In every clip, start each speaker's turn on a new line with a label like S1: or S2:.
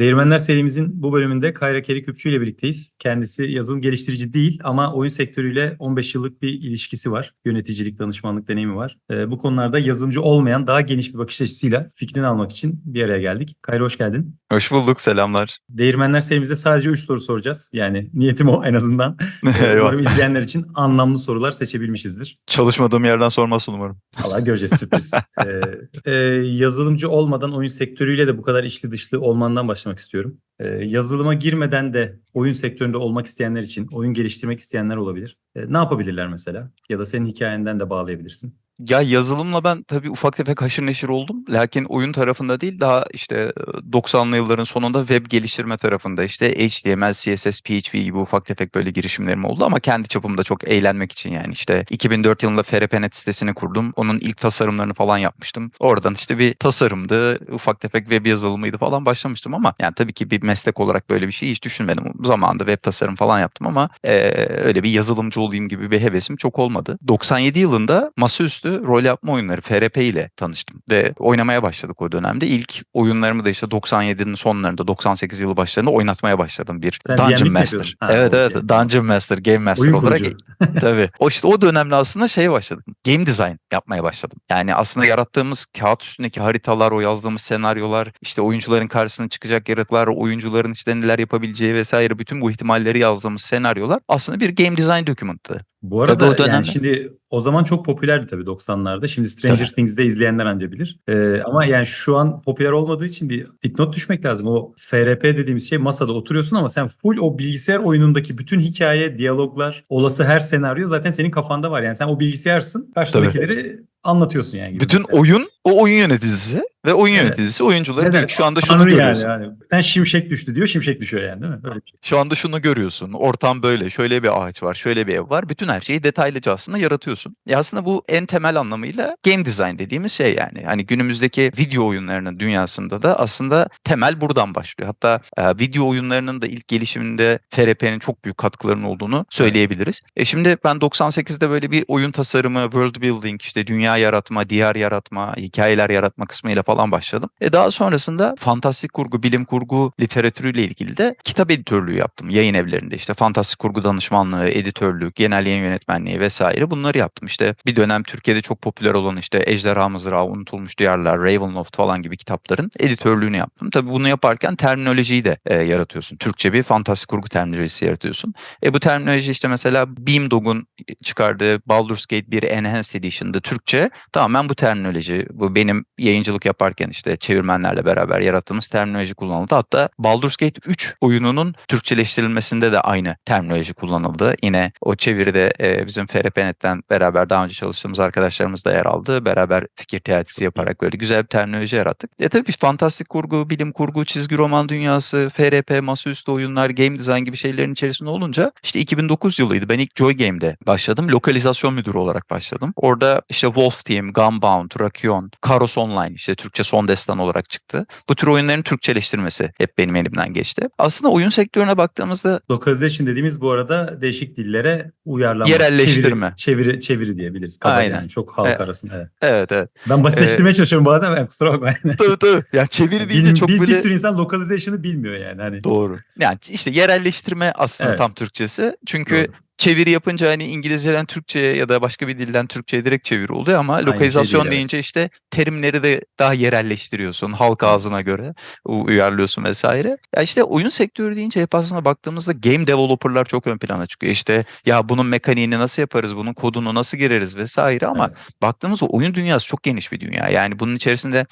S1: Değirmenler serimizin bu bölümünde Kayra Keriküpçü ile birlikteyiz. Kendisi yazılım geliştirici değil ama oyun sektörüyle 15 yıllık bir ilişkisi var. Yöneticilik, danışmanlık deneyimi var. Ee, bu konularda yazılımcı olmayan daha geniş bir bakış açısıyla fikrini almak için bir araya geldik. Kayra hoş geldin.
S2: Hoş bulduk, selamlar.
S1: Değirmenler serimizde sadece 3 soru soracağız. Yani niyetim o en azından. Ee. Umarım izleyenler için anlamlı sorular seçebilmişizdir.
S2: Çalışmadığım yerden sormasın umarım.
S1: Valla göreceğiz sürpriz. Ee, e, yazılımcı olmadan oyun sektörüyle de bu kadar içli dışlı olmandan başlamak istiyorum. Ee, yazılıma girmeden de oyun sektöründe olmak isteyenler için, oyun geliştirmek isteyenler olabilir. Ee, ne yapabilirler mesela? Ya da senin hikayenden de bağlayabilirsin.
S2: Ya yazılımla ben tabii ufak tefek haşır neşir oldum. Lakin oyun tarafında değil daha işte 90'lı yılların sonunda web geliştirme tarafında işte HTML, CSS, PHP gibi ufak tefek böyle girişimlerim oldu ama kendi çapımda çok eğlenmek için yani işte 2004 yılında FRPNet sitesini kurdum. Onun ilk tasarımlarını falan yapmıştım. Oradan işte bir tasarımdı, ufak tefek web yazılımıydı falan başlamıştım ama yani tabii ki bir meslek olarak böyle bir şey hiç düşünmedim. Zamanında web tasarım falan yaptım ama eee, öyle bir yazılımcı olayım gibi bir hevesim çok olmadı. 97 yılında masaüstü rol yapma oyunları FRP ile tanıştım ve oynamaya başladık o dönemde. İlk oyunlarımı da işte 97'nin sonlarında 98 yılı başlarında oynatmaya başladım bir
S1: Sen
S2: Dungeon Master.
S1: Ha,
S2: evet evet
S1: okey.
S2: Dungeon Master, Game Master
S1: Oyun
S2: olarak. Tabii. O işte o dönemde aslında şeye başladım. Game design yapmaya başladım. Yani aslında yarattığımız kağıt üstündeki haritalar, o yazdığımız senaryolar, işte oyuncuların karşısına çıkacak yaratıklar, oyuncuların işte neler yapabileceği vesaire bütün bu ihtimalleri yazdığımız senaryolar aslında bir game design dokümanttı.
S1: Bu arada
S2: Tabii o dönemde-
S1: yani şimdi o zaman çok popülerdi tabii 90'larda. Şimdi Stranger
S2: Tabii.
S1: Things'de izleyenler anca bilir. Ee, ama yani şu an popüler olmadığı için bir dipnot düşmek lazım. O FRP dediğimiz şey masada oturuyorsun ama sen full o bilgisayar oyunundaki bütün hikaye, diyaloglar, olası her senaryo zaten senin kafanda var. Yani sen o bilgisayarsın. Karşındakileri anlatıyorsun yani. gibi
S2: Bütün
S1: mesela.
S2: oyun o oyun yöneticisi ve oyun
S1: Evet.
S2: yöneticisi oyuncuları
S1: Evet,
S2: diyor ki şu anda şunu
S1: Tanrı yani,
S2: görüyorsun.
S1: yani. Sen şimşek düştü diyor, şimşek düşüyor yani değil mi? Öyle bir şey.
S2: Şu anda şunu görüyorsun. Ortam böyle. Şöyle bir ağaç var. Şöyle bir ev var. Bütün her şeyi detaylıca aslında yaratıyorsun. Ya aslında bu en temel anlamıyla game design dediğimiz şey yani. Hani günümüzdeki video oyunlarının dünyasında da aslında temel buradan başlıyor. Hatta e, video oyunlarının da ilk gelişiminde FRP'nin çok büyük katkılarının olduğunu söyleyebiliriz. E şimdi ben 98'de böyle bir oyun tasarımı, world building, işte dünya yaratma, diyar yaratma, hikayeler yaratma kısmıyla falan başladım. E daha sonrasında fantastik kurgu, bilim kurgu literatürüyle ilgili de kitap editörlüğü yaptım yayın evlerinde. İşte fantastik kurgu danışmanlığı, editörlük, genel yayın yönetmenliği vesaire bunları yaptım. İşte bir dönem Türkiye'de çok popüler olan işte Ejderha Mızrağı, Unutulmuş Diyarlar, Ravenloft falan gibi kitapların editörlüğünü yaptım. Tabii bunu yaparken terminolojiyi de e, yaratıyorsun. Türkçe bir fantastik kurgu terminolojisi yaratıyorsun. E bu terminoloji işte mesela Beamdog'un çıkardığı Baldur's Gate 1 Enhanced Edition'da Türkçe tamamen bu terminoloji. Bu benim yayıncılık yaparken işte çevirmenlerle beraber yarattığımız terminoloji kullanıldı. Hatta Baldur's Gate 3 oyununun Türkçeleştirilmesinde de aynı terminoloji kullanıldı. Yine o çeviride e, bizim FRP.net'ten beraber daha önce çalıştığımız arkadaşlarımız da yer aldı. Beraber fikir teatisi yaparak böyle güzel bir terminoloji yarattık. E tabii fantastik kurgu, bilim kurgu, çizgi roman dünyası, FRP, masaüstü oyunlar, game design gibi şeylerin içerisinde olunca işte 2009 yılıydı. Ben ilk Joy Game'de başladım. Lokalizasyon müdürü olarak başladım. Orada işte Wolf Team, Gunbound, Rakion, Karos Online işte Türkçe son destan olarak çıktı. Bu tür oyunların Türkçeleştirmesi hep benim elimden geçti. Aslında oyun sektörüne baktığımızda
S1: Localization dediğimiz bu arada değişik dillere uyarlanması.
S2: Yerelleştirme.
S1: Çeviri, çeviri, çeviri diyebiliriz. Kaba
S2: Aynen.
S1: Yani çok halk
S2: Evet.
S1: arasında. Evet.
S2: evet evet.
S1: Ben basitleştirmeye çalışıyorum bazen ama kusura bakmayın.
S2: tabii tabii. Ya çeviri deyince çok
S1: bir,
S2: böyle
S1: bir sürü insan localization'ı bilmiyor yani. Hani
S2: doğru. Yani işte yerelleştirme aslında
S1: Evet.
S2: tam Türkçesi. Çünkü
S1: Doğru.
S2: Çeviri yapınca hani İngilizceden Türkçe'ye ya da başka bir dilden Türkçe'ye direkt çeviri oluyor ama
S1: Aynı şey
S2: lokalizasyon
S1: değil,
S2: deyince işte terimleri de daha yerelleştiriyorsun. Halk
S1: Evet.
S2: ağzına göre uyarlıyorsun vesaire. Ya işte oyun sektörü deyince hep aslında baktığımızda game developerlar çok ön plana çıkıyor. İşte ya bunun mekaniğini nasıl yaparız, bunun kodunu nasıl gireriz vesaire ama
S1: Evet.
S2: baktığımızda oyun dünyası çok geniş bir dünya. Yani bunun içerisinde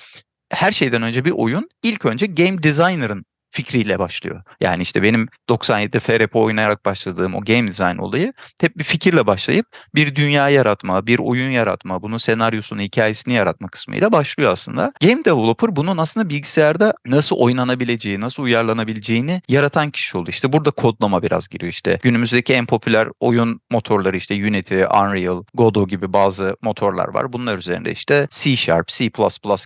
S2: her şeyden önce bir oyun ilk önce game designer'ın fikriyle başlıyor. Yani işte benim 97'de FRP oynayarak başladığım o game design olayı hep bir fikirle başlayıp bir dünya yaratma, bir oyun yaratma, bunun senaryosunu, hikayesini yaratma kısmıyla başlıyor aslında. Game developer bunun aslında bilgisayarda nasıl oynanabileceği, nasıl uyarlanabileceğini yaratan kişi oluyor. İşte burada kodlama biraz giriyor işte. Günümüzdeki en popüler oyun motorları işte Unity, Unreal, Godot gibi bazı motorlar var. Bunlar üzerinde işte C Sharp, C++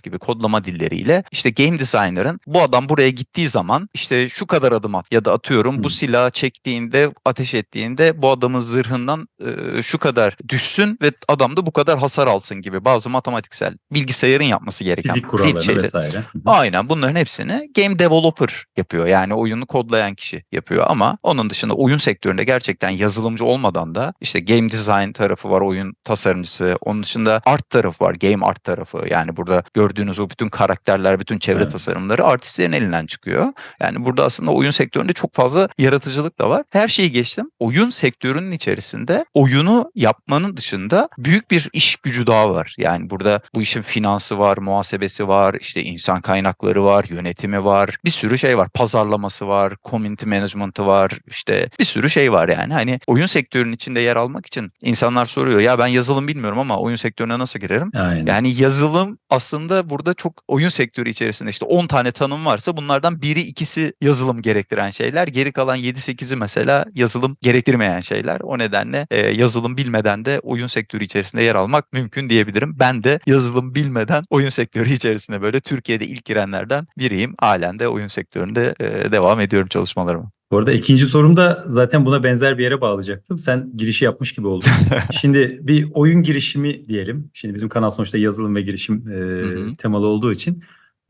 S2: gibi kodlama dilleriyle işte game designer'ın bu adam buraya gittiği zaman zaman işte şu kadar adım at ya da atıyorum bu silahı çektiğinde ateş ettiğinde bu adamın zırhından e, şu kadar düşsün ve adam da bu kadar hasar alsın gibi bazı matematiksel bilgisayarın yapması gereken
S1: Fizik kuralları vesaire.
S2: Aynen bunların hepsini game developer yapıyor. Yani oyunu kodlayan kişi yapıyor ama onun dışında oyun sektöründe gerçekten yazılımcı olmadan da işte game design tarafı var oyun tasarımcısı. Onun dışında art tarafı var game art tarafı. Yani burada gördüğünüz o bütün karakterler, bütün çevre
S1: Evet.
S2: tasarımları artistlerin elinden çıkıyor. Yani burada aslında oyun sektöründe çok fazla yaratıcılık da var. Her şeyi geçtim. Oyun sektörünün içerisinde oyunu yapmanın dışında büyük bir iş gücü daha var. Yani burada bu işin finansı var, muhasebesi var, işte insan kaynakları var, yönetimi var. Bir sürü şey var. Pazarlaması var, community management'ı var. işte bir sürü şey var yani. Hani oyun sektörünün içinde yer almak için insanlar soruyor ya ben yazılım bilmiyorum ama oyun sektörüne nasıl girerim?
S1: Aynen.
S2: Yani yazılım aslında burada çok oyun sektörü içerisinde işte 10 tane tanım varsa bunlardan biri ikisi yazılım gerektiren şeyler. Geri kalan 7-8'i mesela yazılım gerektirmeyen şeyler. O nedenle e, yazılım bilmeden de oyun sektörü içerisinde yer almak mümkün diyebilirim. Ben de yazılım bilmeden oyun sektörü içerisinde böyle Türkiye'de ilk girenlerden biriyim. Halen de oyun sektöründe e, devam ediyorum çalışmalarıma.
S1: Bu arada ikinci sorum da zaten buna benzer bir yere bağlayacaktım. Sen girişi yapmış gibi oldun. Şimdi bir oyun girişimi diyelim. Şimdi bizim kanal sonuçta yazılım ve girişim e,
S2: hı.
S1: temalı olduğu için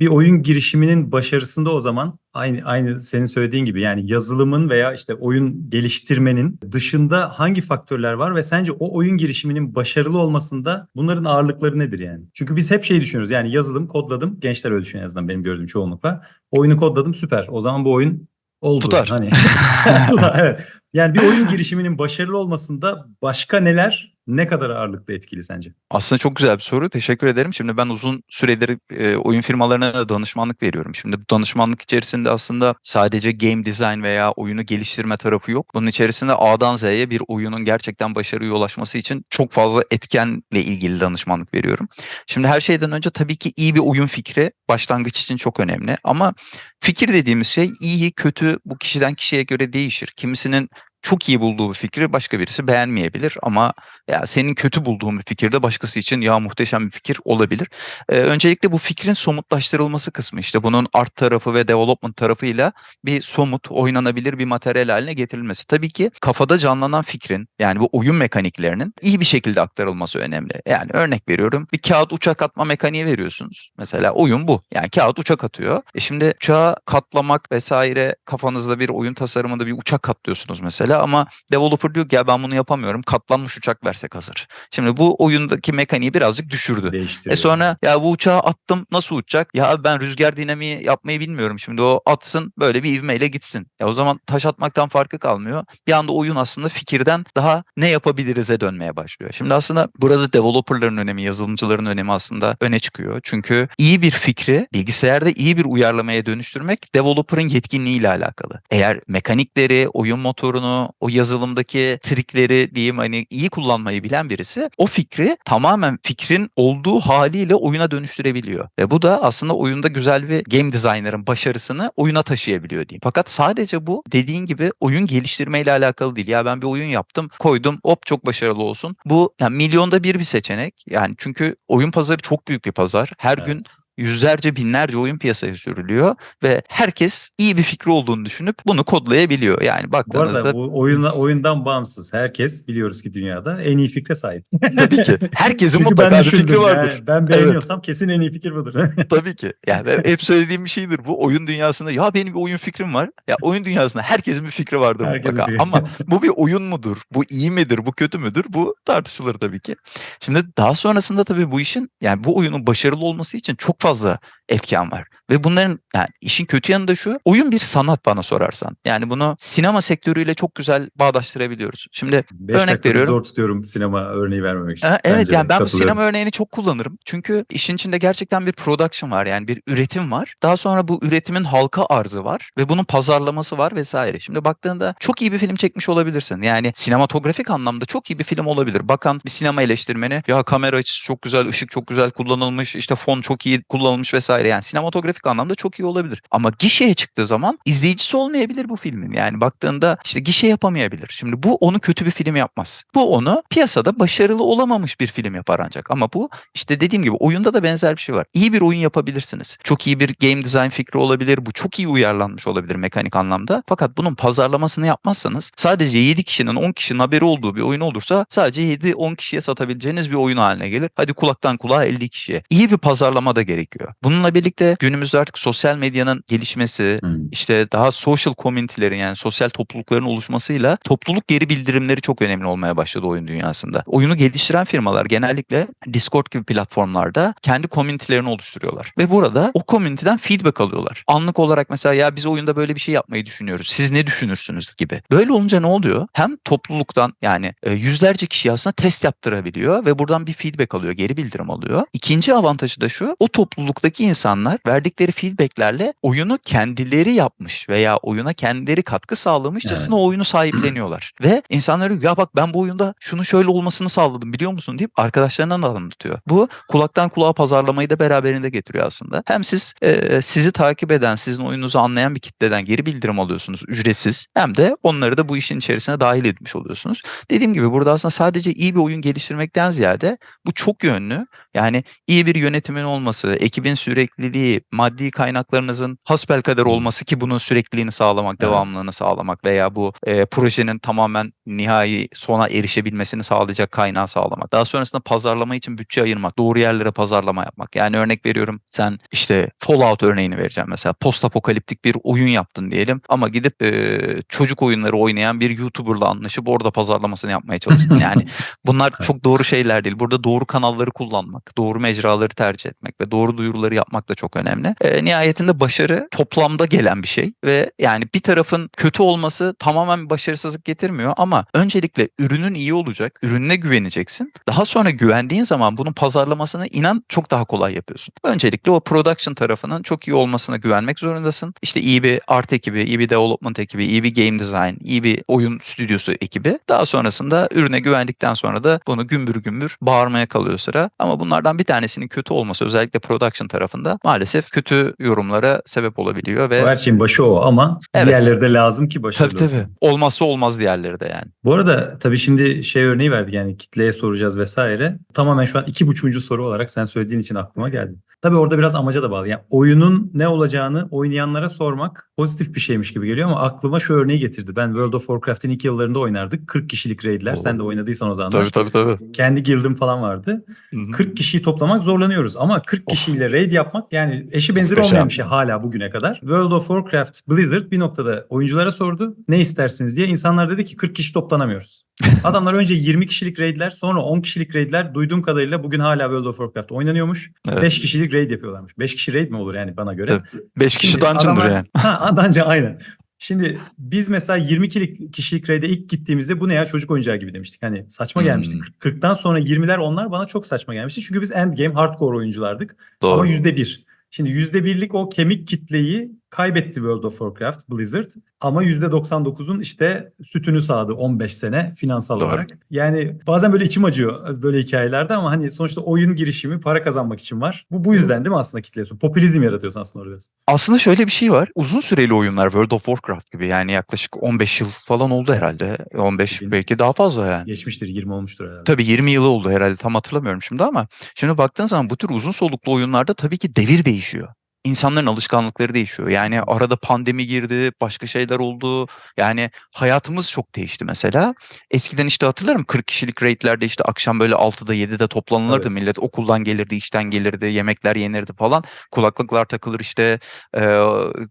S1: bir oyun girişiminin başarısında o zaman aynı aynı senin söylediğin gibi yani yazılımın veya işte oyun geliştirmenin dışında hangi faktörler var ve sence o oyun girişiminin başarılı olmasında bunların ağırlıkları nedir yani? Çünkü biz hep şeyi düşünüyoruz yani yazılım kodladım gençler öyle düşünüyor en azından benim gördüğüm çoğunlukla. Oyunu kodladım süper o zaman bu oyun oldu.
S2: Tutar.
S1: Hani tutar evet. Yani bir oyun girişiminin başarılı olmasında başka neler ne kadar ağırlıklı etkili sence?
S2: Aslında çok güzel bir soru. Teşekkür ederim. Şimdi ben uzun süredir e, oyun firmalarına da danışmanlık veriyorum. Şimdi bu danışmanlık içerisinde aslında sadece game design veya oyunu geliştirme tarafı yok. Bunun içerisinde A'dan Z'ye bir oyunun gerçekten başarıya ulaşması için çok fazla etkenle ilgili danışmanlık veriyorum. Şimdi her şeyden önce tabii ki iyi bir oyun fikri başlangıç için çok önemli. Ama fikir dediğimiz şey iyi, kötü bu kişiden kişiye göre değişir. Kimisinin çok iyi bulduğu bir fikri başka birisi beğenmeyebilir ama ya senin kötü bulduğun bir fikir de başkası için ya muhteşem bir fikir olabilir. Ee, öncelikle bu fikrin somutlaştırılması kısmı işte bunun art tarafı ve development tarafıyla bir somut, oynanabilir bir materyal haline getirilmesi. Tabii ki kafada canlanan fikrin yani bu oyun mekaniklerinin iyi bir şekilde aktarılması önemli. Yani örnek veriyorum bir kağıt uçak atma mekaniği veriyorsunuz. Mesela oyun bu. Yani kağıt uçak atıyor. E şimdi uçağı katlamak vesaire kafanızda bir oyun tasarımında bir uçak katlıyorsunuz mesela ama developer diyor ki ya ben bunu yapamıyorum. Katlanmış uçak versek hazır. Şimdi bu oyundaki mekaniği birazcık düşürdü. E sonra ya bu uçağı attım nasıl uçacak? Ya ben rüzgar dinamiği yapmayı bilmiyorum. Şimdi o atsın böyle bir ivmeyle gitsin. Ya o zaman taş atmaktan farkı kalmıyor. Bir anda oyun aslında fikirden daha ne yapabiliriz'e dönmeye başlıyor. Şimdi aslında burada developerların önemi, yazılımcıların önemi aslında öne çıkıyor. Çünkü iyi bir fikri bilgisayarda iyi bir uyarlamaya dönüştürmek developer'ın yetkinliğiyle alakalı. Eğer mekanikleri, oyun motorunu, o yazılımdaki trikleri diyeyim hani iyi kullanmayı bilen birisi o fikri tamamen fikrin olduğu haliyle oyuna dönüştürebiliyor. Ve bu da aslında oyunda güzel bir game designer'ın başarısını oyuna taşıyabiliyor diyeyim. Fakat sadece bu dediğin gibi oyun geliştirmeyle alakalı değil. Ya ben bir oyun yaptım, koydum, hop çok başarılı olsun. Bu yani milyonda bir bir seçenek. Yani çünkü oyun pazarı çok büyük bir pazar. Her gün
S1: Evet.
S2: Yüzlerce binlerce oyun piyasaya sürülüyor ve herkes iyi bir fikri olduğunu düşünüp bunu kodlayabiliyor. Yani
S1: Bu
S2: baktığınızda
S1: arada bu oyuna, oyundan bağımsız herkes biliyoruz ki dünyada en iyi fikre sahip.
S2: tabii ki herkesin
S1: Çünkü
S2: mutlaka bir fikri vardır.
S1: yani ben beğeniyorsam kesin en iyi fikir budur.
S2: Tabii ki. Yani hep söylediğim bir şeydir bu. Oyun dünyasında ya benim bir oyun fikrim var. Ya oyun dünyasında herkesin bir fikri vardır
S1: Herkesin
S2: mutlaka.
S1: fikri.
S2: Ama bu bir oyun mudur? Bu iyi midir? Bu kötü müdür? Bu tartışılır tabii ki. Şimdi daha sonrasında tabii bu işin yani bu oyunun başarılı olması için çok fazla etken var. Ve bunların yani işin kötü yanı da şu. Oyun bir sanat bana sorarsan. Yani bunu sinema sektörüyle çok güzel bağdaştırabiliyoruz. Şimdi
S1: 5
S2: Örnek veriyorum.
S1: zor tutuyorum sinema örneği vermemek için.
S2: Ha, evet
S1: Bence
S2: yani ben bu sinema örneğini çok kullanırım. Çünkü işin içinde gerçekten bir production var. Yani bir üretim var. Daha sonra bu üretimin halka arzı var ve bunun pazarlaması var vesaire. Şimdi baktığında çok iyi bir film çekmiş olabilirsin. Yani sinematografik anlamda çok iyi bir film olabilir. Bakan bir sinema eleştirmeni ya kamera açısı çok güzel, ışık çok güzel kullanılmış, işte fon çok iyi kullanılmış vesaire. Yani sinematografik anlamda çok iyi olabilir. Ama gişeye çıktığı zaman izleyicisi olmayabilir bu filmin. Yani baktığında işte gişe yapamayabilir. Şimdi bu onu kötü bir film yapmaz. Bu onu piyasada başarılı olamamış bir film yapar ancak. Ama bu işte dediğim gibi oyunda da benzer bir şey var. İyi bir oyun yapabilirsiniz. Çok iyi bir game design fikri olabilir. Bu çok iyi uyarlanmış olabilir mekanik anlamda. Fakat bunun pazarlamasını yapmazsanız sadece 7 kişinin 10 kişinin haberi olduğu bir oyun olursa sadece 7-10 kişiye satabileceğiniz bir oyun haline gelir. Hadi kulaktan kulağa 50 kişiye. İyi bir pazarlama da gerekiyor. Bununla birlikte günümüzde artık sosyal medyanın gelişmesi,
S1: Hmm.
S2: işte daha social community'lerin yani sosyal toplulukların oluşmasıyla topluluk geri bildirimleri çok önemli olmaya başladı oyun dünyasında. Oyunu geliştiren firmalar genellikle Discord gibi platformlarda kendi community'lerini oluşturuyorlar. Ve burada o community'den feedback alıyorlar. Anlık olarak mesela ya biz oyunda böyle bir şey yapmayı düşünüyoruz. Siz ne düşünürsünüz gibi. Böyle olunca ne oluyor? Hem topluluktan yani e, yüzlerce kişi aslında test yaptırabiliyor ve buradan bir feedback alıyor, geri bildirim alıyor. İkinci avantajı da şu. O topluluktaki insanlar verdikleri feedbacklerle oyunu kendileri yapmış veya oyuna kendileri katkı sağlamışçasına o oyunu sahipleniyorlar. Ve insanlar diyor ya bak ben bu oyunda şunu şöyle olmasını sağladım biliyor musun deyip arkadaşlarına da anlatıyor. Bu kulaktan kulağa pazarlamayı da beraberinde getiriyor aslında. Hem siz e, sizi takip eden, sizin oyununuzu anlayan bir kitleden geri bildirim alıyorsunuz ücretsiz. Hem de onları da bu işin içerisine dahil etmiş oluyorsunuz. Dediğim gibi burada aslında sadece iyi bir oyun geliştirmekten ziyade bu çok yönlü. Yani iyi bir yönetimin olması, ekibin sürekliliği, maddi kaynaklarınızın hasbelkader olması ki bunun sürekliliğini sağlamak,
S1: Evet.
S2: devamlılığını sağlamak veya bu e, projenin tamamen nihai sona erişebilmesini sağlayacak kaynağı sağlamak. Daha sonrasında pazarlama için bütçe ayırmak, doğru yerlere pazarlama yapmak. Yani örnek veriyorum sen işte Fallout örneğini vereceğim mesela. Post apokaliptik bir oyun yaptın diyelim ama gidip e, çocuk oyunları oynayan bir YouTuber'la anlaşıp orada pazarlamasını yapmaya çalıştın. Yani bunlar çok doğru şeyler değil. Burada doğru kanalları kullanmak, doğru mecraları tercih etmek ve doğru duyuruları yapmak da çok önemli. E, nihayetinde başarı toplamda gelen bir şey ve yani bir tarafın kötü olması tamamen başarısızlık getirmiyor ama öncelikle ürünün iyi olacak, ürününe güveneceksin. Daha sonra güvendiğin zaman bunun pazarlamasını inan çok daha kolay yapıyorsun. Öncelikle o production tarafının çok iyi olmasına güvenmek zorundasın. İşte iyi bir art ekibi, iyi bir development ekibi, iyi bir game design, iyi bir oyun stüdyosu ekibi. Daha sonrasında ürüne güvendikten sonra da bunu gümbür gümbür bağırmaya kalıyor sıra. Ama bunlardan bir tanesinin kötü olması özellikle production tarafında maalesef kötü yorumlara sebep olabiliyor ve
S1: her şeyin başı o ama
S2: Evet.
S1: diğerleri de lazım ki başarılı
S2: tabii tabii
S1: olsun.
S2: olmazsa olmaz diğerleri de yani.
S1: Bu arada tabii şimdi şey örneği verdik yani kitleye soracağız vesaire. Tamamen şu an iki buçuğuncu soru olarak sen söylediğin için aklıma geldi. Tabii orada biraz amaca da bağlı. Yani oyunun ne olacağını oynayanlara sormak pozitif bir şeymiş gibi geliyor ama aklıma şu örneği getirdi. Ben World of Warcraft'in ilk yıllarında oynardık. 40 kişilik raidler.
S2: Oo.
S1: Sen de oynadıysan o zamanlar.
S2: tabii tabii.
S1: Kendi guild'im falan vardı. 40 kişiyi toplamak zorlanıyoruz ama 40 kişiyle raid yapmak yani eşi benzeri
S2: Muhteşem.
S1: olmayan bir şey hala bugüne kadar. World of Warcraft Blizzard bir noktada oyunculara sordu. Ne istersiniz diye. İnsanlar dedi ki 40 kişi toplanamıyoruz. Adamlar önce 20 kişilik raidler sonra 10 kişilik raidler duyduğum kadarıyla bugün hala World of Warcraft oynanıyormuş.
S2: Evet.
S1: 5 kişilik raid yapıyorlarmış. 5 kişi raid mi olur yani bana göre?
S2: Tabii. 5 kişi
S1: Şimdi
S2: dungeon'dır
S1: adamlar-
S2: yani.
S1: Ha dungeon aynen. Şimdi biz mesela 20 kişilik, raid'e ilk gittiğimizde bu ne ya çocuk oyuncağı gibi demiştik. Hani saçma
S2: Hmm.
S1: gelmişti. 40'tan sonra 20'ler onlar bana çok saçma gelmişti. Çünkü biz endgame hardcore oyunculardık. Ama
S2: Doğru.
S1: %1. Şimdi %1'lik o kemik kitleyi kaybetti World of Warcraft, Blizzard. Ama %99'un işte sütünü sağdı 15 sene finansal
S2: Doğru.
S1: olarak. Yani bazen böyle içim acıyor böyle hikayelerde ama hani sonuçta oyun girişimi para kazanmak için var. Bu bu yüzden değil mi aslında kitlesi? Popülizm yaratıyorsun aslında orada.
S2: Aslında şöyle bir şey var. Uzun süreli oyunlar World of Warcraft gibi yani yaklaşık 15 yıl falan oldu herhalde. 15
S1: Bilmiyorum.
S2: belki daha fazla yani.
S1: Geçmiştir 20 olmuştur herhalde.
S2: Tabii 20 yılı oldu herhalde tam hatırlamıyorum şimdi ama şimdi baktığın zaman bu tür uzun soluklu oyunlarda tabii ki devir değişiyor. İnsanların alışkanlıkları değişiyor. Yani arada pandemi girdi, başka şeyler oldu. Yani hayatımız çok değişti mesela. Eskiden işte hatırlarım 40 kişilik raidlerde işte akşam böyle 6'da 7'de toplanılırdı
S1: Tabii.
S2: millet. Okuldan gelirdi, işten gelirdi, yemekler yenirdi falan. Kulaklıklar takılır işte eee,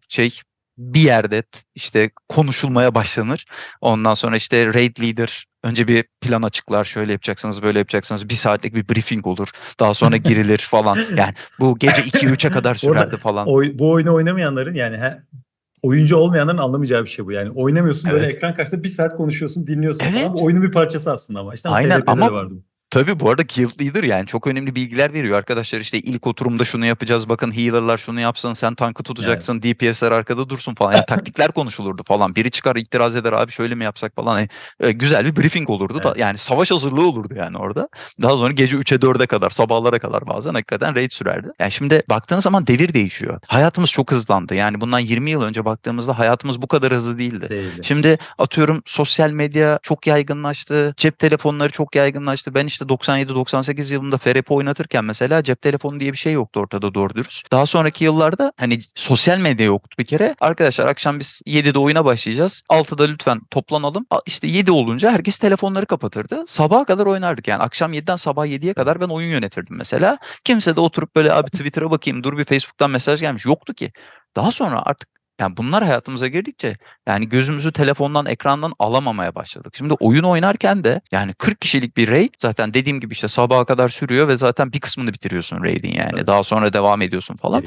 S2: şey bir yerde işte konuşulmaya başlanır. Ondan sonra işte raid leader önce bir plan açıklar. Şöyle yapacaksınız, böyle yapacaksınız. Bir saatlik bir briefing olur. Daha sonra girilir falan. Yani bu gece 2-3'e kadar sürerdi falan.
S1: Oy- bu oyunu oynamayanların yani he, oyuncu olmayanların anlamayacağı bir şey bu. Yani oynamıyorsun böyle
S2: Evet.
S1: ekran karşısında bir saat konuşuyorsun, dinliyorsun
S2: Evet.
S1: falan. Bu oyunun bir parçası aslında ama. İşte
S2: Aynen ama
S1: vardı.
S2: Tabii bu arada Guild Leader yani çok önemli bilgiler veriyor. Arkadaşlar işte ilk oturumda şunu yapacağız. Bakın healer'lar şunu yapsın. Sen tankı tutacaksın. DPS'ler arkada dursun falan. Yani taktikler konuşulurdu falan. Biri çıkar itiraz eder abi şöyle mi yapsak falan. Yani, e, güzel bir briefing olurdu da
S1: Evet.
S2: yani savaş hazırlığı olurdu yani orada. Daha sonra gece 3'e 4'e kadar sabahlara kadar bazen hakikaten raid sürerdi. Yani şimdi baktığın zaman devir değişiyor. Hayatımız çok hızlandı. Yani bundan 20 yıl önce baktığımızda hayatımız bu kadar hızlı değildi.
S1: Değildi.
S2: Şimdi atıyorum sosyal medya çok yaygınlaştı. Cep telefonları çok yaygınlaştı. Ben işte 97-98 yılında FRP oynatırken mesela cep telefonu diye bir şey yoktu ortada doğru dürüst. Daha sonraki yıllarda hani sosyal medya yoktu bir kere. Arkadaşlar akşam biz 7'de oyuna başlayacağız. 6'da lütfen toplanalım. İşte 7 olunca herkes telefonları kapatırdı. Sabaha kadar oynardık yani. Akşam 7'den sabah 7'ye kadar ben oyun yönetirdim mesela. Kimse de oturup böyle abi Twitter'a bakayım dur bir Facebook'tan mesaj gelmiş. Yoktu ki. Daha sonra artık yani bunlar hayatımıza girdikçe yani gözümüzü telefondan, ekrandan alamamaya başladık. Şimdi oyun oynarken de yani 40 kişilik bir raid zaten dediğim gibi işte sabaha kadar sürüyor ve zaten bir kısmını bitiriyorsun raid'in yani.
S1: Evet.
S2: Daha sonra devam ediyorsun falan.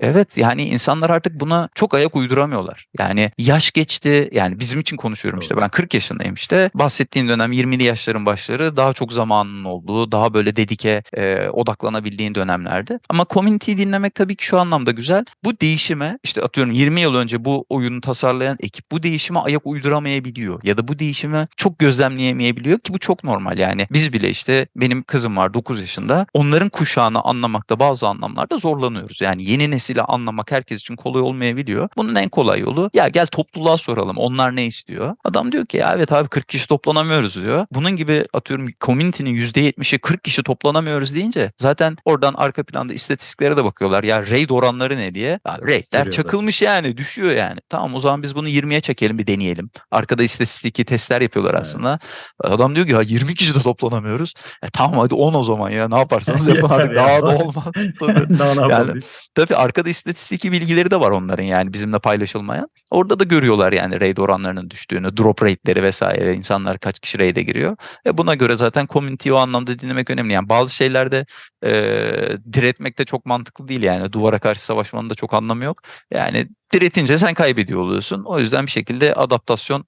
S2: Evet yani insanlar artık buna çok ayak uyduramıyorlar. Yani yaş geçti yani bizim için konuşuyorum işte
S1: Doğru.
S2: ben 40 yaşındayım işte bahsettiğin dönem 20'li yaşların başları daha çok zamanın olduğu daha böyle dedike e, odaklanabildiğin dönemlerdi. Ama community'yi dinlemek tabii ki şu anlamda güzel. Bu değişime işte atıyorum 20 yıl önce bu oyunu tasarlayan ekip bu değişime ayak uyduramayabiliyor ya da bu değişimi çok gözlemleyemeyebiliyor ki bu çok normal yani. Biz bile işte benim kızım var 9 yaşında onların kuşağını anlamakta bazı anlamlarda zorlanıyoruz. Yani yeni nesili anlamak herkes için kolay olmayabiliyor. Bunun en kolay yolu ya gel topluluğa soralım onlar ne istiyor? Adam diyor ki ya evet abi 40 kişi toplanamıyoruz diyor. Bunun gibi atıyorum community'nin %70'i 40 kişi toplanamıyoruz deyince zaten oradan arka planda istatistiklere de bakıyorlar. Ya raid oranları ne diye. Ya raidler çakılmış yani düşüyor yani. Tamam o zaman biz bunu 20'ye çekelim bir deneyelim. Arkada istatistiki testler yapıyorlar
S1: Evet.
S2: aslında. Adam diyor ki ya 20 kişi de toplanamıyoruz. E tamam hadi 10 o zaman ya ne yaparsanız yapın
S1: ya.
S2: daha da olmaz. Tabii.
S1: Daha ne yapalım
S2: Yani. Tabii arkada istatistiki bilgileri de var onların yani bizimle paylaşılmayan. Orada da görüyorlar yani raid oranlarının düştüğünü, drop rate'leri vesaire, insanlar kaç kişi raid'e giriyor. E buna göre zaten community'yi o anlamda dinlemek önemli. Yani bazı şeylerde e, diretmek de çok mantıklı değil yani. Duvara karşı savaşmanın da çok anlamı yok. Yani diretince sen kaybediyor oluyorsun. O yüzden bir şekilde adaptasyon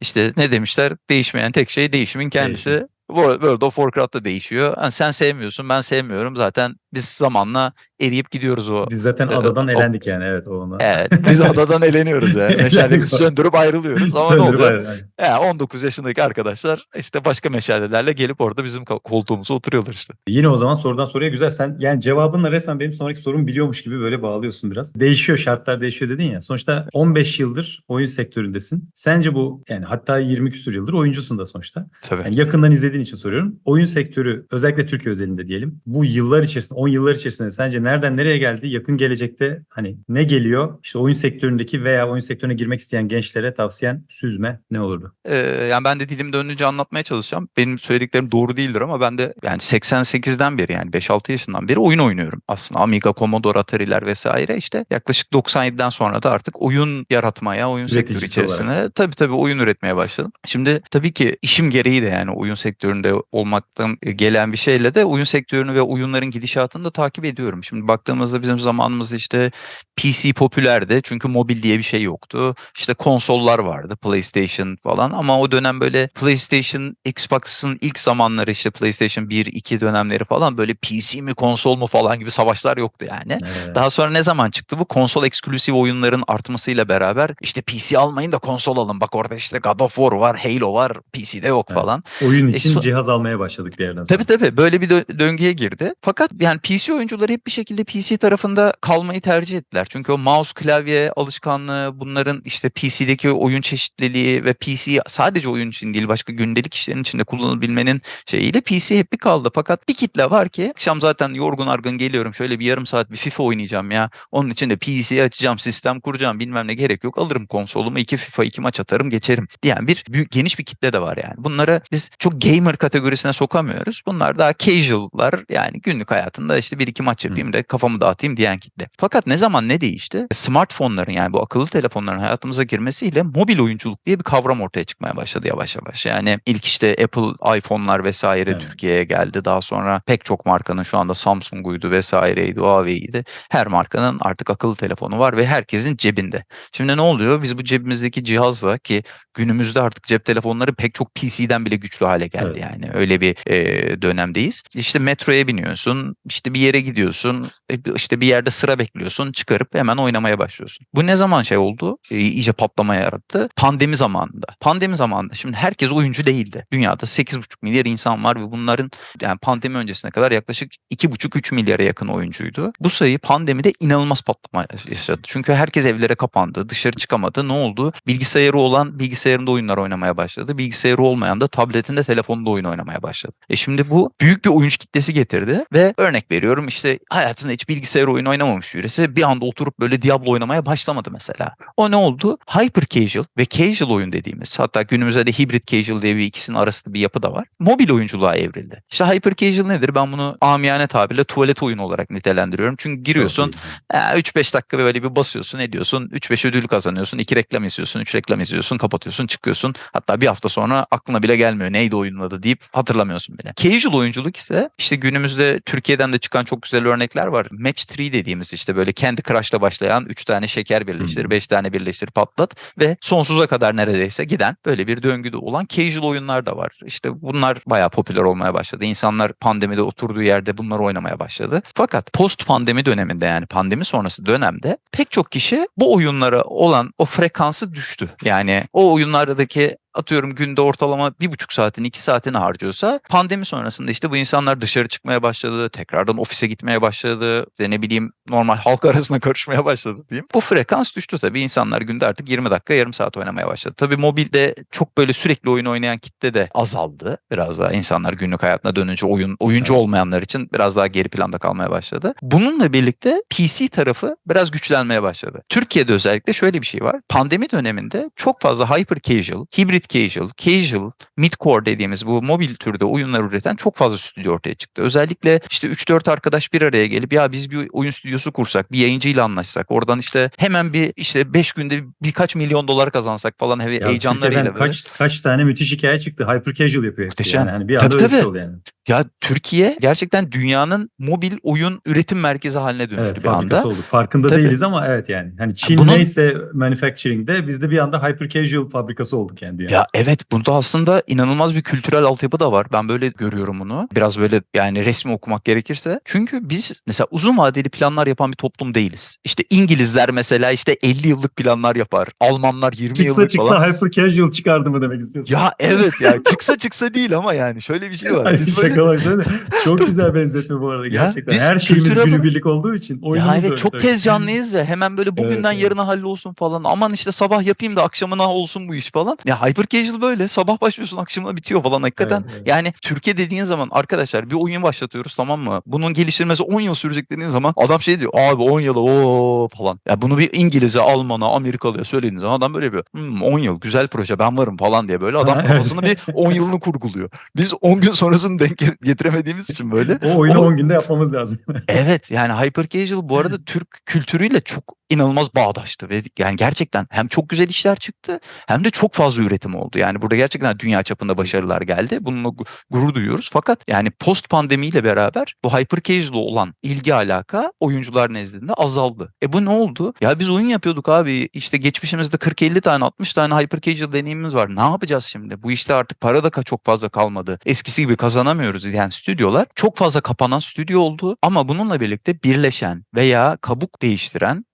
S2: işte ne demişler değişmeyen tek şey değişimin kendisi.
S1: Değişim.
S2: Wo- World of Warcraft'ta değişiyor. Yani sen sevmiyorsun, ben sevmiyorum. Zaten biz zamanla eriyip gidiyoruz o.
S1: Biz zaten
S2: Ee,
S1: adadan
S2: o-
S1: elendik yani evet o ona.
S2: Evet, biz adadan eleniyoruz yani. Meşalemizi söndürüp ayrılıyoruz. Ama ne
S1: Söndürüp
S2: oluyor?
S1: ayrı- aynen.
S2: Ya 19 yaşındaki arkadaşlar işte başka meşalelerle gelip orada bizim kol- koltuğumuza oturuyorlar işte.
S1: Yine o zaman sorudan soruya güzel. Sen yani cevabınla resmen benim sonraki sorumu biliyormuş gibi böyle bağlıyorsun biraz. Değişiyor şartlar değişiyor dedin ya. Sonuçta 15 yıldır oyun sektöründesin. Sence bu yani hatta 20 küsur yıldır oyuncusun da sonuçta.
S2: Tabii.
S1: Yani yakından izlediğin için soruyorum. Oyun sektörü özellikle Türkiye özelinde diyelim. Bu yıllar içerisinde 10 yıllar içerisinde sence nereden nereye geldi? Yakın gelecekte hani ne geliyor? İşte oyun sektöründeki veya oyun sektörüne girmek isteyen gençlere tavsiyen süzme ne olurdu?
S2: Ee, yani ben de dilim döndüğünce anlatmaya çalışacağım. Benim söylediklerim doğru değildir ama ben de yani 88'den beri yani 5-6 yaşından beri oyun oynuyorum. Aslında Amiga, Commodore, Atari'ler vesaire işte yaklaşık 97'den sonra da artık oyun yaratmaya, oyun sektörü
S1: Üreticisi olarak.
S2: içerisine tabii tabii oyun üretmeye başladım. Şimdi tabii ki işim gereği de yani oyun sektöründe olmaktan gelen bir şeyle de oyun sektörünü ve oyunların gidişatını da takip ediyorum. Şimdi baktığımızda bizim zamanımızda işte PC popülerdi çünkü mobil diye bir şey yoktu. İşte konsollar vardı PlayStation falan ama o dönem böyle PlayStation, Xbox'ın ilk zamanları işte PlayStation 1, 2 dönemleri falan böyle PC mi konsol mu falan gibi savaşlar yoktu yani.
S1: Ee,
S2: Daha sonra ne zaman çıktı bu? Konsol eksklusif oyunların artmasıyla beraber işte PC almayın da konsol alın. Bak orada işte God of War var, Halo var, PC'de yok
S1: Evet.
S2: falan.
S1: oyun
S2: E,
S1: için
S2: so-
S1: cihaz almaya başladık bir yerden sonra.
S2: Tabii tabii böyle bir dö- döngüye girdi. Fakat yani PC oyuncuları hep bir şekilde PC tarafında kalmayı tercih ettiler. Çünkü o mouse klavye alışkanlığı bunların işte PC'deki oyun çeşitliliği ve PC sadece oyun için değil başka gündelik işlerin içinde kullanılabilmenin şeyiyle PC hep bir kaldı. Fakat bir kitle var ki akşam zaten yorgun argın geliyorum şöyle bir yarım saat bir FIFA oynayacağım ya. Onun için de PC'yi açacağım, sistem kuracağım bilmem ne gerek yok. Alırım konsolumu iki FIFA iki maç atarım geçerim diyen bir büyük, geniş bir kitle de var yani. Bunları biz çok gamer kategorisine sokamıyoruz. Bunlar daha casual'lar yani günlük hayatında işte bir iki maç yapayım da kafamı dağıtayım diyen kitle. Fakat ne zaman ne değişti? Smartfonların yani bu akıllı telefonların hayatımıza girmesiyle mobil oyunculuk diye bir kavram ortaya çıkmaya başladı yavaş yavaş. Yani ilk işte Apple iPhone'lar vesaire
S1: Evet.
S2: Türkiye'ye geldi. Daha sonra pek çok markanın şu anda Samsung'uydu vesaireydi, Huawei'ydi. Her markanın artık akıllı telefonu var ve herkesin cebinde. Şimdi ne oluyor? Biz bu cebimizdeki cihazla ki günümüzde artık cep telefonları pek çok PC'den bile güçlü hale geldi
S1: Evet.
S2: Yani. Öyle bir e, dönemdeyiz. İşte metroya biniyorsun, işte bir yere gidiyorsun, e, işte bir yerde sıra bekliyorsun, çıkarıp hemen oynamaya başlıyorsun. Bu ne zaman şey oldu? E, iyice patlama yarattı. Pandemi zamanında. Pandemi zamanında şimdi herkes oyuncu değildi. Dünyada 8,5 milyar insan var ve bunların yani pandemi öncesine kadar yaklaşık 2,5-3 milyara yakın oyuncuydu. Bu sayı pandemide inanılmaz patlama yaşadı. Çünkü herkes evlere kapandı, dışarı çıkamadı. Ne oldu? Bilgisayarı olan bilgisayarında oyunlar oynamaya başladı. Bilgisayarı olmayan da tabletinde, telefonunda oyun oynamaya başladı. E şimdi bu büyük bir oyuncu kitlesi getirdi ve örnek veriyorum işte hayatında hiç bilgisayar oyunu oynamamış birisi bir anda oturup böyle Diablo oynamaya başlamadı mesela. O ne oldu? Hyper casual ve casual oyun dediğimiz hatta günümüzde de hybrid casual diye bir ikisinin arasında bir yapı da var. Mobil oyunculuğa evrildi. İşte hyper casual nedir? Ben bunu amiyane tabirle tuvalet oyunu olarak nitelendiriyorum. Çünkü giriyorsun
S1: Çok iyi.
S2: Ha, 3-5 dakika böyle bir basıyorsun ediyorsun. 3-5 ödül kazanıyorsun. 2 reklam izliyorsun. 3 reklam izliyorsun. Kapatıyorsun çıkıyorsun. Hatta bir hafta sonra aklına bile gelmiyor. Neydi oyunun adı deyip hatırlamıyorsun bile. Casual oyunculuk ise işte günümüzde Türkiye'den de çıkan çok güzel örnekler var. Match 3 dediğimiz işte böyle kendi Crush'la başlayan 3 tane şeker birleştir,
S1: Hmm.
S2: 5 tane birleştir patlat ve sonsuza kadar neredeyse giden böyle bir döngüde olan casual oyunlar da var. İşte bunlar bayağı popüler olmaya başladı. İnsanlar pandemide oturduğu yerde bunları oynamaya başladı. Fakat post pandemi döneminde yani pandemi sonrası dönemde pek çok kişi bu oyunlara olan o frekansı düştü. Yani o oyunlardaki atıyorum günde ortalama bir buçuk saatini iki saatini harcıyorsa pandemi sonrasında işte bu insanlar dışarı çıkmaya başladı. Tekrardan ofise gitmeye başladı. İşte ne bileyim normal halk arasına karışmaya başladı diyeyim. Bu frekans düştü tabii. İnsanlar günde artık 20 dakika yarım saat oynamaya başladı. Tabii mobilde çok böyle sürekli oyun oynayan kitle de azaldı. Biraz daha insanlar günlük hayatına dönünce oyun oyuncu
S1: Evet.
S2: olmayanlar için biraz daha geri planda kalmaya başladı. Bununla birlikte PC tarafı biraz güçlenmeye başladı. Türkiye'de özellikle şöyle bir şey var. Pandemi döneminde çok fazla hyper casual, casual, casual, midcore dediğimiz bu mobil türde oyunlar üreten çok fazla stüdyo ortaya çıktı. Özellikle işte 3-4 arkadaş bir araya gelip ya biz bir oyun stüdyosu kursak, bir yayıncıyla anlaşsak, oradan işte hemen bir işte 5 günde birkaç milyon dolar kazansak falan he-
S1: Ya
S2: heyecanlarıyla böyle.
S1: kaç kaç tane müthiş hikaye çıktı. Hyper casual yapıyor hepsi.
S2: Muhteşem.
S1: Yani. Hani bir
S2: Tabii,
S1: anda öyle şey
S2: tabii.
S1: oldu yani.
S2: Ya Türkiye gerçekten dünyanın mobil oyun üretim merkezi haline dönüştü
S1: Evet
S2: bir anda.
S1: olduk. Farkında
S2: Tabii.
S1: değiliz ama evet yani. Hani Çin
S2: bunun-
S1: neyse manufacturing'de biz de bir anda hyper casual fabrikası olduk yani dünyada.
S2: Ya evet burada aslında inanılmaz bir kültürel altyapı da var. Ben böyle görüyorum bunu. Biraz böyle yani resmi okumak gerekirse. Çünkü biz mesela uzun vadeli planlar yapan bir toplum değiliz. İşte İngilizler mesela işte 50 yıllık planlar yapar. Almanlar 20
S1: çıksa
S2: yıllık
S1: çıksa
S2: falan.
S1: hyper casual çıkardı mı demek istiyorsun?
S2: Ya evet ya çıksa çıksa değil ama yani şöyle bir şey var. Biz böyle-
S1: şakalar söyle. Çok güzel benzetme bu arada
S2: Ya,
S1: gerçekten.
S2: biz
S1: Her şeyimiz
S2: kültüre
S1: günübirlik olduğu için oyunumuz
S2: Ya
S1: da
S2: evet
S1: öyle
S2: çok
S1: tabii.
S2: tez canlıyız ya hemen böyle bugünden
S1: evet.
S2: yarına hallolsun falan. Aman işte sabah yapayım da akşamına olsun bu iş falan. Ya hyper casual böyle sabah başlıyorsun akşamına bitiyor falan hakikaten.
S1: Evet, evet.
S2: Yani Türkiye dediğin zaman arkadaşlar bir oyun başlatıyoruz tamam mı? Bunun geliştirmesi 10 yıl sürecek dediğin zaman adam şey diyor abi 10 yıl o falan. Ya bunu bir İngiliz'e, Alman'a, Amerikalı'ya söylediğin zaman adam böyle. Hmm, 10 yıl güzel proje ben varım falan diye böyle adam
S1: evet.
S2: kafasını bir 10 yılını kurguluyor. Biz 10 gün sonrasını denk getiremediğimiz için böyle
S1: O oyunu
S2: O-
S1: 10 günde yapmamız lazım.
S2: Evet yani hyper casual bu arada Türk kültürüyle çok inanılmaz bağdaştı ve yani gerçekten hem çok güzel işler çıktı hem de çok fazla üretim oldu. Yani burada gerçekten dünya çapında başarılar geldi. Bununla gu- gurur duyuyoruz. Fakat yani post pandemiyle beraber bu hyper casual olan ilgi alaka oyuncular nezdinde azaldı. E bu ne oldu? Ya biz oyun yapıyorduk abi. İşte geçmişimizde 40-50 tane 60 tane hyper casual deneyimimiz var. Ne yapacağız şimdi? Bu işte artık para da çok fazla kalmadı. Eskisi gibi kazanamıyoruz diyen stüdyolar çok fazla kapanan stüdyo oldu. Ama bununla birlikte birleşen veya kabuk değiştiren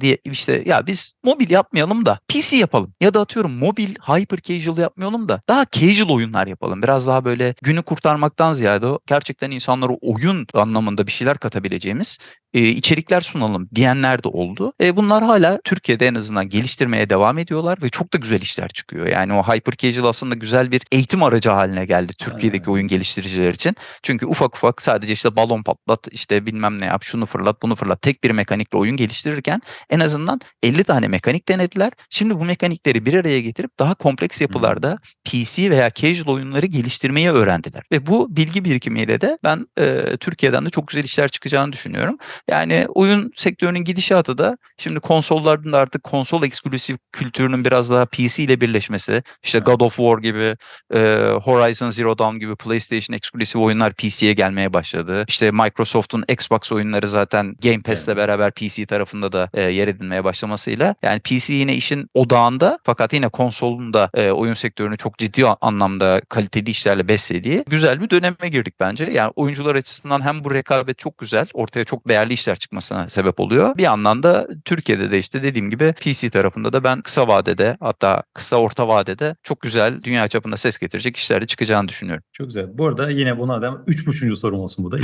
S2: diye işte ya biz mobil yapmayalım da PC yapalım. Ya da atıyorum mobil hyper casual yapmayalım da daha casual oyunlar yapalım. Biraz daha böyle günü kurtarmaktan ziyade gerçekten insanlara oyun anlamında bir şeyler katabileceğimiz e, içerikler sunalım diyenler de oldu. E, bunlar hala Türkiye'de en azından geliştirmeye devam ediyorlar ve çok da güzel işler çıkıyor. Yani o hyper casual aslında güzel bir eğitim aracı haline geldi Türkiye'deki
S1: Aynen.
S2: oyun geliştiriciler için. Çünkü ufak ufak sadece işte balon patlat, işte bilmem ne yap, şunu fırlat, bunu fırlat. Tek bir mekanikle oyun geliştirirken geliştirirken en azından 50 tane mekanik denediler. Şimdi bu mekanikleri bir araya getirip daha kompleks yapılarda PC veya casual oyunları geliştirmeyi öğrendiler. Ve bu bilgi birikimiyle de ben e, Türkiye'den de çok güzel işler çıkacağını düşünüyorum. Yani oyun sektörünün gidişatı da şimdi konsollardan da artık konsol eksklusif kültürünün biraz daha PC ile birleşmesi, işte. God of War gibi, e, Horizon Zero Dawn gibi PlayStation eksklusif oyunlar PC'ye gelmeye başladı. İşte Microsoft'un Xbox oyunları zaten Game Pass'le beraber PC tarafında da e, yer edinmeye başlamasıyla yani PC yine işin odağında fakat yine konsolun da e, oyun sektörünü çok ciddi anlamda kaliteli işlerle beslediği güzel bir döneme girdik bence. Yani oyuncular açısından hem bu rekabet çok güzel, ortaya çok değerli işler çıkmasına sebep oluyor. Bir yandan da Türkiye'de de işte dediğim gibi PC tarafında da ben kısa vadede hatta kısa orta vadede çok güzel dünya çapında ses getirecek işler de çıkacağını düşünüyorum.
S1: Çok güzel. Bu arada yine buna adam 3.5. sorum olsun bu da.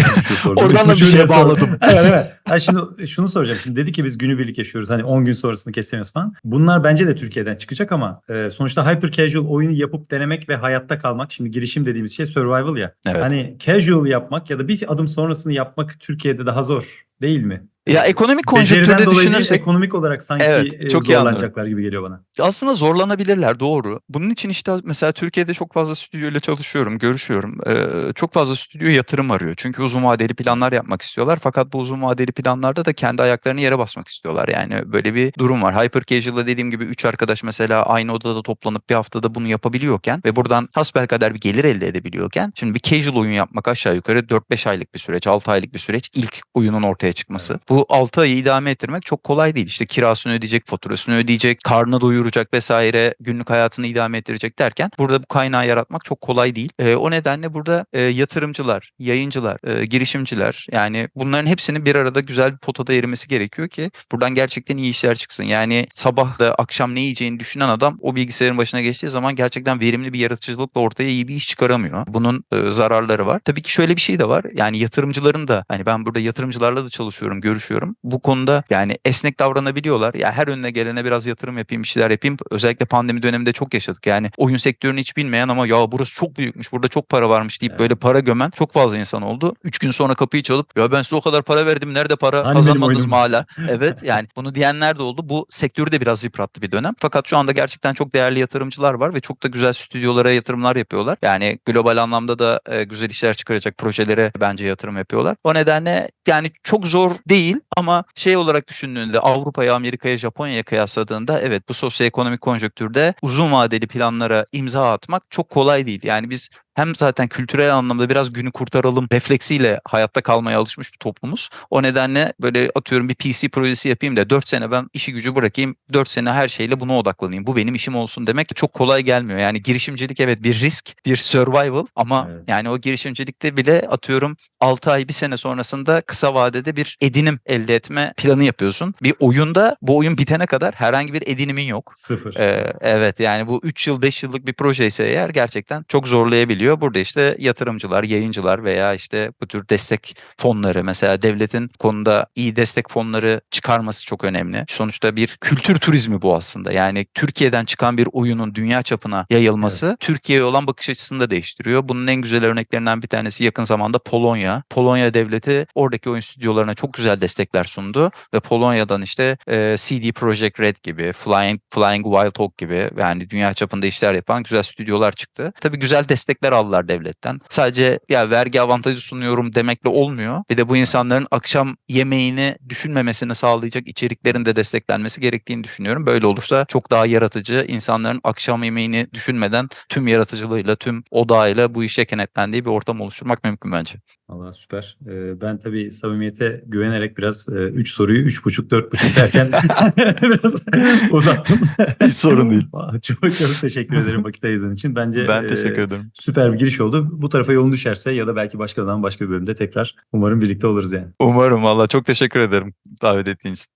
S2: Oradan da bir şeye
S1: da
S2: bağladım.
S1: evet evet. Ha, şimdi şunu soracağım. Şimdi dedi ki biz günübirlik yaşıyoruz. Hani 10 gün sonrasını kesemiyoruz falan. Bunlar bence de Türkiye'den çıkacak ama e, sonuçta hyper casual oyunu yapıp denemek ve hayatta kalmak. Şimdi girişim dediğimiz şey survival ya.
S2: Evet.
S1: Hani casual yapmak ya da bir adım sonrasını yapmak Türkiye'de daha zor değil mi?
S2: Ya ekonomik konjonktürde düşünürsek
S1: ekonomik olarak sanki
S2: Evet,
S1: e,
S2: çok
S1: zorlanacaklar gibi geliyor bana.
S2: aslında zorlanabilirler doğru. Bunun için işte mesela Türkiye'de çok fazla stüdyoyla çalışıyorum, görüşüyorum. Ee, çok fazla stüdyo yatırım arıyor. Çünkü uzun vadeli planlar yapmak istiyorlar. Fakat bu uzun vadeli planlarda da kendi ayaklarını yere basmak istiyorlar. Yani böyle bir durum var. Hyper Casual'da dediğim gibi 3 arkadaş mesela aynı odada toplanıp bir haftada bunu yapabiliyorken ve buradan hasbelkader bir gelir elde edebiliyorken şimdi bir casual oyun yapmak aşağı yukarı 4-5 aylık bir süreç, 6 aylık bir süreç ilk oyunun ortaya çıkması.
S1: Evet.
S2: Bu 6 ayı idame ettirmek çok kolay değil. İşte kirasını ödeyecek, faturasını ödeyecek, karnını doyuracak vesaire, günlük hayatını idame ettirecek derken burada bu kaynağı yaratmak çok kolay değil. Ee, o nedenle burada e, yatırımcılar, yayıncılar, e, girişimciler yani bunların hepsinin bir arada güzel bir potada erimesi gerekiyor ki buradan gerçekten iyi işler çıksın. Yani sabah da akşam ne yiyeceğini düşünen adam o bilgisayarın başına geçtiği zaman gerçekten verimli bir yaratıcılıkla ortaya iyi bir iş çıkaramıyor. Bunun e, zararları var. Tabii ki şöyle bir şey de var. Yani yatırımcıların da hani ben burada yatırımcılarla da çalışıyorum, görüşüyorum. Bu konuda yani esnek davranabiliyorlar. Ya her önüne gelene biraz yatırım yapayım, bir şeyler yapayım. Özellikle pandemi döneminde çok yaşadık. Yani oyun sektörünü hiç bilmeyen ama ya burası çok büyükmüş, burada çok para varmış deyip
S1: Evet.
S2: böyle para gömen çok fazla insan oldu. Üç gün sonra kapıyı çalıp ya ben size o kadar para verdim, nerede para
S1: Hani
S2: kazanmadınız mı hala? Evet yani bunu diyenler de oldu. Bu sektörü de biraz yıprattı bir dönem. Fakat şu anda gerçekten çok değerli yatırımcılar var ve çok da güzel stüdyolara yatırımlar yapıyorlar. Yani global anlamda da e, güzel işler çıkaracak projelere bence yatırım yapıyorlar. O nedenle yani çok zor değil ama şey olarak düşündüğünde Avrupa'ya, Amerika'ya, Japonya'ya kıyasladığında evet bu sosyoekonomik konjonktürde uzun vadeli planlara imza atmak çok kolay değil. Yani biz hem zaten kültürel anlamda biraz günü kurtaralım refleksiyle hayatta kalmaya alışmış bir toplumuz. O nedenle böyle atıyorum bir PC projesi yapayım da 4 sene ben işi gücü bırakayım. 4 sene her şeyle buna odaklanayım. Bu benim işim olsun demek çok kolay gelmiyor. Yani girişimcilik evet bir risk, bir survival ama
S1: Evet.
S2: yani o girişimcilikte bile atıyorum 6 ay bir sene sonrasında kısa vadede bir edinim elde etme planı yapıyorsun. Bir oyunda bu oyun bitene kadar herhangi bir edinimin yok.
S1: Sıfır.
S2: Ee, evet yani bu 3 yıl 5 yıllık bir proje ise eğer gerçekten çok zorlayabiliyor. Burada işte yatırımcılar, yayıncılar veya işte bu tür destek fonları mesela devletin konuda iyi destek fonları çıkarması çok önemli. Sonuçta bir kültür turizmi bu aslında. Yani Türkiye'den çıkan bir oyunun dünya çapına yayılması Türkiye'ye olan bakış açısını da değiştiriyor. Bunun en güzel örneklerinden bir tanesi yakın zamanda Polonya. Polonya devleti oradaki oyun stüdyolarına çok güzel destekler sundu ve Polonya'dan işte e, CD Projekt Red gibi, Flying Flying Wild Hog gibi yani dünya çapında işler yapan güzel stüdyolar çıktı. Tabii güzel destekler aldılar devletten. Sadece ya vergi avantajı sunuyorum demekle olmuyor. Bir de bu insanların akşam yemeğini düşünmemesini sağlayacak içeriklerin de desteklenmesi gerektiğini düşünüyorum. Böyle olursa çok daha yaratıcı, insanların akşam yemeğini düşünmeden tüm yaratıcılığıyla, tüm odağıyla bu işe kenetlendiği bir ortam oluşturmak mümkün bence.
S1: Valla süper. Ee, ben tabii samimiyete güvenerek biraz 3 soruyu 3.5 4.5 derken biraz uzattım.
S2: Hiç sorun değil.
S1: Çok çok teşekkür ederim vakit ayırdığın için. Bence
S2: Ben
S1: e,
S2: teşekkür ederim.
S1: Süper bir giriş oldu. Bu tarafa yolun düşerse ya da belki başka zaman başka bir bölümde tekrar umarım birlikte oluruz yani.
S2: Umarım valla çok teşekkür ederim davet ettiğin için.